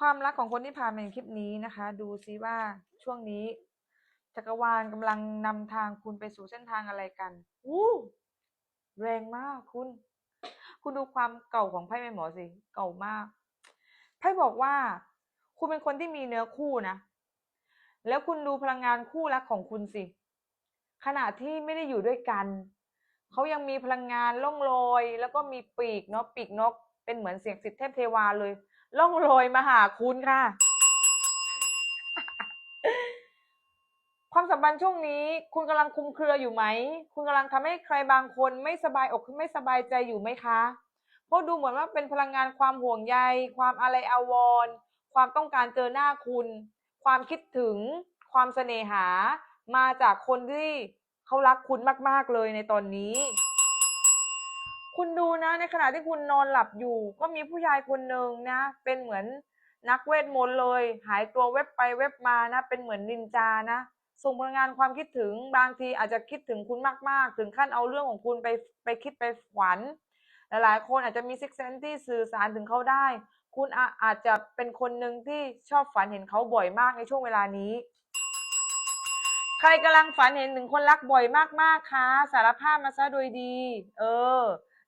ความรักของคนที่ผ่านมาในคลิปนี้นะคะ ดูซิว่าช่วงนี้จักรวาลกำลังนำทางคุณไปสู่เส้นทางอะไรกันอู้แรงมากคุณ คุณดูความเก่าของไพ่แม่หมอสิเก่ามากไพ่บอกว่า คุณเป็นคนที่มีเนื้อคู่นะแล้วคุณดูพลังงานคู่รักของคุณสิ ขณะที่ไม่ได้อยู่ด้วยกันเขายังมีพลังงานล่องลอย แล้วก็มีปีกเนาะปีกนก เป็นเหมือนเสียงสิทธิเทพเทวาเลย ล่องลอยมาหาคุณค่ะ ความสัมพันธ์ช่วงนี้ คุณกำลังคุมเครืออยู่ไหม คุณกำลังทำให้ใครบางคนไม่สบายอกไม่สบายใจอยู่ไหมคะเพราะดูเหมือนว่าเป็นพลังงานความห่วงใย ความอะไรอาวรณ์ความต้องการเจอหน้าคุณ ความคิดถึง ความเสน่หา มาจากคนที่เขารักคุณมาก ๆ เลยในตอนนี้ คุณดูนะ ในขณะที่คุณนอนหลับอยู่ ก็มีผู้ชายคนหนึ่งนะ เป็นเหมือนนักเวทมนต์เลย หายตัวเว็บไปเว็บมานะ เป็นเหมือนนินจานะ ส่งพลังงานความคิดถึงบางทีอาจจะคิดถึงคุณมากๆ ถึงขั้นเอาเรื่องของคุณไปไปคิดไปฝัน หลายๆ คนอาจจะมีซิกเซนที่สื่อสารถึงเขาได้ คุณอาอาจจะเป็นคนหนึ่งที่ชอบฝันเห็นเขาบ่อยมากในช่วงเวลานี้ ใครกำลังฝันเห็นถึงคนรักบ่อยมากๆคะสารภาพมาซะโดยดี เออ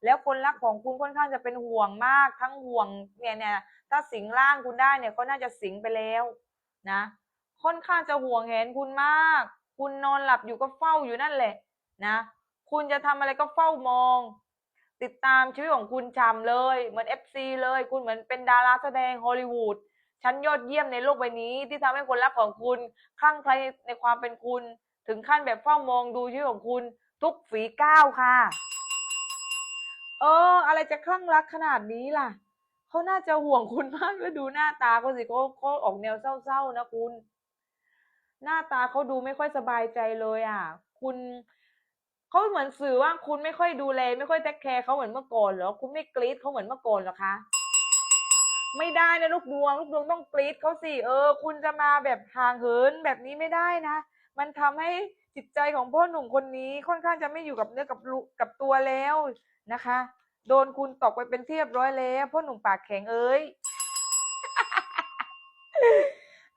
แล้วคนรักของคุณค่อนข้างจะเป็นห่วงมากทั้งห่วงเนี่ยเนี่ยถ้าสิงร่างคุณได้เนี่ยก็น่าจะสิงไปแล้วนะ ค่อนข้างจะห่วงเห็นคุณมาก คุณนอนหลับอยู่ก็เฝ้าอยู่นั่นแหละนะ คุณจะทำอะไรก็เฝ้ามอง ติดตามชีวิตของคุณฉ่ำเลย เหมือน FC เลย คุณเหมือนเป็นดาราแสดงฮอลลีวูดชั้นยอดเยี่ยมในโลกใบนี้ ที่ทำให้คนรักของคุณคลั่งไคล้ในความเป็นคุณ ถึงขั้นแบบเฝ้ามองดูชีวิตของคุณทุกฝีก้าวค่ะ เออ อะไรจะคลั่งรักขนาดนี้ล่ะ เขาน่าจะห่วงคุณมากแล้วดูหน้าตาเขาสิเขาเขาออกแนวเศร้าๆนะคุณ หน้าตาเขาดูไม่ค่อยสบายใจเลยอะ คุณเขาเหมือนสื่อว่าคุณไม่ค่อยดูแล ไม่ค่อยเทคแคร์เขาเหมือนเมื่อก่อนเหรอ คุณไม่กรี๊ดเขาเหมือนเมื่อก่อนเหรอคะ ไม่ได้นะลูกดวง ลูกดวงต้องกรี๊ดเขาสิ เออ คุณจะมาแบบห่างเหินแบบนี้ไม่ได้นะ มันทำให้ จิตใจของพ่อหนุ่มคนนี้ค่อนข้างจะไม่อยู่กับเนื้อกับลูกับตัวแล้วนะคะ โดนคุณตกไปเป็นเรียบร้อยแล้วพ่อหนุ่มปากแข็งเอ้ย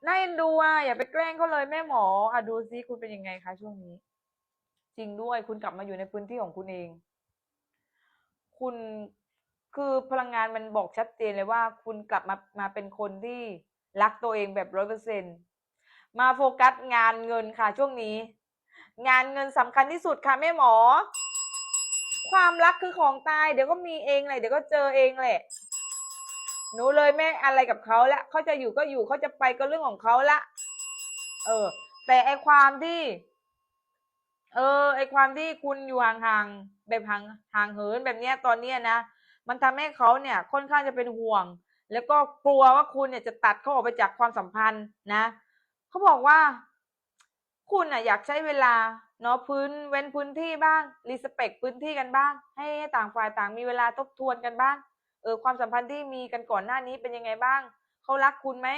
น่าเอ็นดูอะอย่าไปแกล้งเขาเลยแม่หมออะดูซิคุณเป็นยังไงคะช่วงนี้ จริงด้วยคุณกลับมาอยู่ในพื้นที่ของคุณเอง คุณคือพลังงานมันบอกชัดเจนเลยว่า คุณกลับมามาเป็นคนที่รักตัวเองแบบร้อยเปอร์เซ็นมาโฟกัสงานเงินค่ะช่วงนี้ งานเงินสำคัญที่สุดค่ะแม่หมอ ความรักคือของตาย เดี๋ยวก็มีเองแหละเดี๋ยวก็เจอเองแหละ หนูเลยแม่อะไรกับเขาละเขาจะอยู่ก็อยู่เขาจะไปก็เรื่องของเขาละ เออ แต่ไอความที่ เออ ไอความที่คุณอยู่ห่างๆแบบห่างห่างเหินแบบเนี้ยตอนเนี้ยนะมันทำให้เขาเนี่ยค่อนข้างจะเป็นห่วง แล้วก็กลัวว่าคุณเนี่ยจะตัดเขาออกไปจากความสัมพันธ์นะเขาบอกว่า คุณอะอยากใช้เวลาเนาะพื้นเว้นพื้นที่บ้างรีสเปคพื้นที่กันบ้าง ให้ต่างฝ่ายต่างมีเวลาทบทวนกันบ้างเออความสัมพันธ์ที่มีกันก่อนหน้านี้เป็นยังไงบ้างเขารักคุณไหม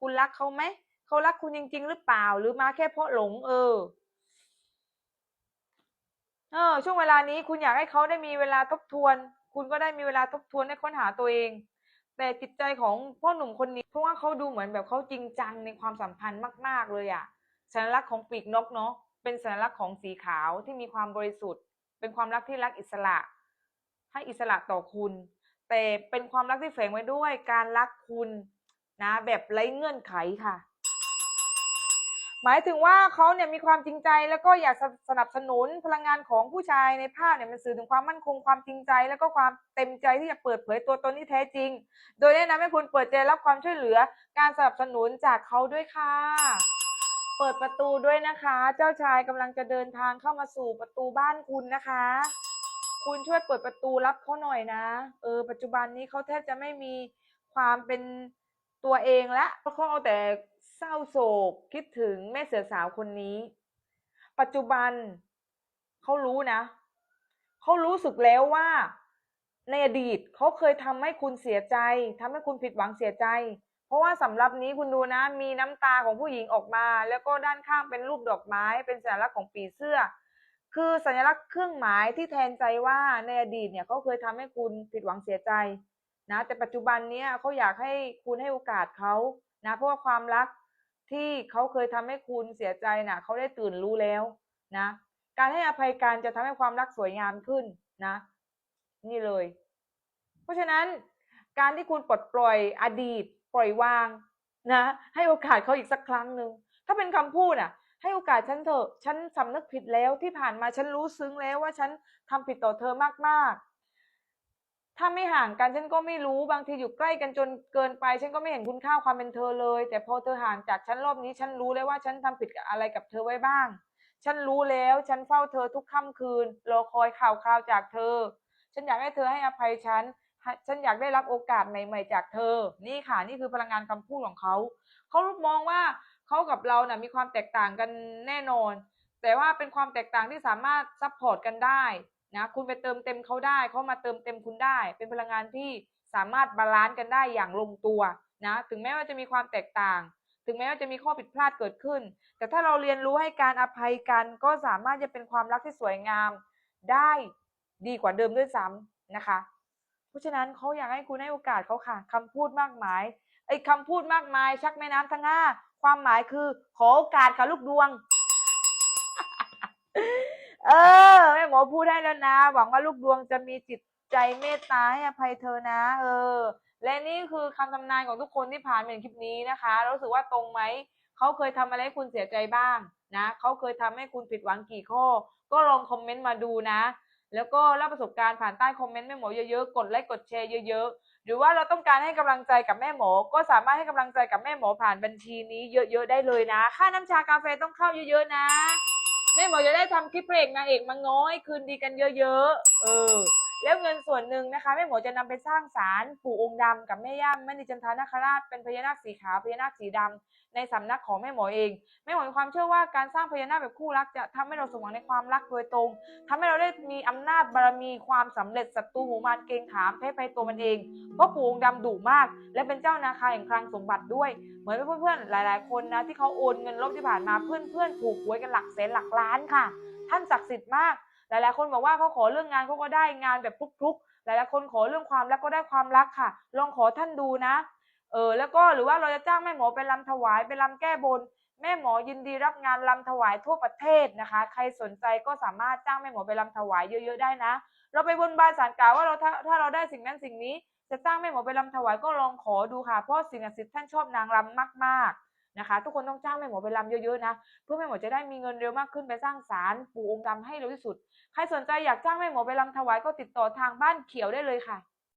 คุณรักเขาไหมเขารักคุณจริง ๆ หรือเปล่า หรือมาแค่เพราะหลง เออเออช่วงเวลานี้คุณอยากให้เขาได้มีเวลาทบทวน คุณก็ได้มีเวลาทบทวนได้ค้นหาตัวเอง แต่จิตใจของพ่อหนุ่มคนนี้ เพราะว่าเขาดูเหมือนแบบเขาจริงจังในความสัมพันธ์มาก ๆ เลยอะ สัญลักษณ์ของปีกนกเนาะเป็นสัญลักษณ์ของสีขาวที่มีความบริสุทธิ์ เป็นความรักที่รักอิสระ ให้อิสระต่อคุณ แต่เป็นความรักที่แฝงไว้ด้วย การรักคุณนะ แบบไร้เงื่อนไขค่ะ หมายถึงว่าเขาเนี่ยมีความจริงใจแล้วก็อยากสนับสนุนพลังงานของผู้ชายในภาพเนี่ยมันสื่อถึงความมั่นคงความจริงใจ แล้วก็ความเต็มใจที่จะเปิดเผยตัวตนที่แท้จริง โดยแนะนำให้คุณเปิดใจรับความช่วยเหลือ การสนับสนุนจากเขาด้วยค่ะ ปิดประตูด้วยนะคะ เจ้าชายกำลังจะเดินทางเข้ามาสู่ประตูบ้านคุณนะคะ คุณช่วยเปิดประตูรับเขาหน่อยนะ เออ ปัจจุบันนี้เขาแทบจะไม่มีความเป็นตัวเองละเพราะเขาเอาแต่เศร้าโศกคิดถึงแม่เสือสาวคนนี้ ปัจจุบันเขารู้นะเขารู้สึกแล้วว่า ในอดีตเขาเคยทำให้คุณเสียใจทำให้คุณผิดหวังเสียใจ ราะว่าสำหรับนี้คุณดูนะ มีน้ำตาของผู้หญิงออกมา แล้วก็ด้านข้างเป็นรูปดอกไม้ เป็นสัญลักษณ์ของปีเสื้อ คือสัญลักษณ์เครื่องหมายที่แทนใจว่าในอดีตเนี่ยเขาเคยทำให้คุณผิดหวังเสียใจนะ แต่ปัจจุบันเนี้ยเขาอยากให้คุณให้โอกาสเขานะเพราะว่าความรักที่เขาเคยทำให้คุณเสียใจน่ะเขาได้ตื่นรู้แล้วนะ การให้อภัยกันจะทำให้ความรักสวยงามขึ้นนะ นี่เลย เพราะฉะนั้น การที่คุณปลดปล่อยอดีต ปล่อยวางนะให้โอกาสเขาอีกสักครั้งหนึ่งถ้าเป็นคำพูดอะ ให้โอกาสฉันเถอะฉันสำนึกผิดแล้วที่ผ่านมาฉันรู้ซึ้งแล้วว่าฉันทำผิดต่อเธอมากๆ ถ้าไม่ห่างกันฉันก็ไม่รู้บางทีอยู่ใกล้กันจนเกินไป ฉันก็ไม่เห็นคุณค่าความเป็นเธอเลย แต่พอเธอห่างจากฉันรอบนี้ ฉันรู้แล้วว่าฉันทำผิดอะไรกับเธอไว้บ้าง ฉันรู้แล้วฉันเฝ้าเธอทุกค่ำคืนรอคอยข่าวคราวจากเธอ ฉันอยากให้เธอให้อภัยฉัน ฉันอยากได้รับโอกาสใหม่ๆจากเธอ นี่ค่ะ นี่คือพลังงานคำพูดของเขา เขามองว่าเขากับเรานะ่ะมีความแตกต่างกันแน่นอน แต่ว่าเป็นความแตกต่างที่สามารถซัพพอร์ตกันได้นะ คุณไปเติมเต็มเขาได้ เขามาเติมเต็มคุณได้ เป็นพลังงานที่สามารถบาลานซ์กันได้อย่างลงตัวนะ ถึงแม้ว่าจะมีความแตกต่าง ถึงแม้ว่าจะมีข้อผิดพลาดเกิดขึ้น แต่ถ้าเราเรียนรู้ให้การอภัยกันก็สามารถจะเป็นความรักที่สวยงามได้ดีกว่าเดิมด้วยซ้ำนะคะ เพราะฉะนั้นเขาอยากให้คุณให้โอกาสเขาค่ะคำพูดมากมายไอ้คำพูดมากมาย ชักแม่น้ำทั้งห้าความหมายคือ ขอโอกาสค่ะลูกดวง เออแม่หมอพูดได้แล้วนะ หวังว่าลูกดวงจะมีจิตใจเมตตาให้อภัยเธอนะ เออ และนี่คือคำทำนายของทุกคนที่ผ่านมาในคลิปนี้นะคะรู้สึกว่าตรงไหมเขาเคยทำอะไรให้คุณเสียใจบ้างนะเขาเคยทำให้คุณผิดหวังกี่ข้อ ก็ลองคอมเมนต์มาดูนะ แล้วก็เล่าประสบการณ์ผ่านใต้คอมเมนต์แม่หมอเยอะๆ กดไลค์กดแชร์เยอะๆ หรือว่าเราต้องการให้กำลังใจกับแม่หมอ ก็สามารถให้กำลังใจกับแม่หมอผ่านบัญชีนี้เยอะๆได้เลยนะ ค่าน้ำชากาแฟต้องเข้าเยอะๆนะ แม่หมอจะได้ทำคลิปเพลงนางเอกมาง้อย คืนดีกันเยอะๆ เออ แล้วเงินส่วนหนึ่งนะคะแม่หมอจะนำไปสร้างศาลปู่องค์ดำกับแม่ย่าแม่นิจันทานาคราชเป็นพญานาคสีขาวพญานาคสีดำในสำนักของแม่หมอเองแม่หมอมีความเชื่อว่าการสร้างพญานาคแบบคู่รักจะทำให้เราสมหวังในความรักโดยตรงทำให้เราได้มีอำนาจบารมีความสำเร็จศัตรูหมูมารเกงขามแพ้ภัยตัวมันเองเพราะปู่องค์ดำดุมาก และเป็นเจ้านาคาแห่งคลังสมบัติด้วย เหมือนเพื่อนๆหลาย ๆ คนนะที่เขาโอนเงินรอบที่ผ่านมาเพื่อนๆถูกหวยกันหลักแสนหลักล้านค่ะ ท่านศักดิ์สิทธิ์มาก หลายๆคนบอกว่าเขาขอเรื่องงานเขาก็ได้งานแบบพลุกๆ หลายๆคนขอเรื่องความรักก็ได้ความรักค่ะ ลองขอท่านดูนะ เออแล้วก็หรือว่าเราจะจ้างแม่หมอไปรำถวายไปรำแก้บน แม่หมอยินดีรับงานรำถวายทั่วประเทศนะคะ ใครสนใจก็สามารถจ้างแม่หมอไปรำถวายเยอะๆได้นะ เราไปบนบานสารกล่าวว่าเราถ้าถ้าเราได้สิ่งนั้นสิ่งนี้ จะจ้างแม่หมอไปรำถวายก็ลองขอดูค่ะเพราะสิ่งศักดิ์สิทธิ์ท่านชอบนางรำมากๆ นะคะ ทุกคนต้องจ้างแม่หมอไปรำเยอะๆนะเพื่อแม่หมอจะได้มีเงินเร็วมากขึ้นไปสร้างศาลปู่องค์ดำให้เร็วที่สุด ใครสนใจอยากจ้างแม่หมอไปรำถวายก็ติดต่อทางบ้านเขียวได้เลยค่ะ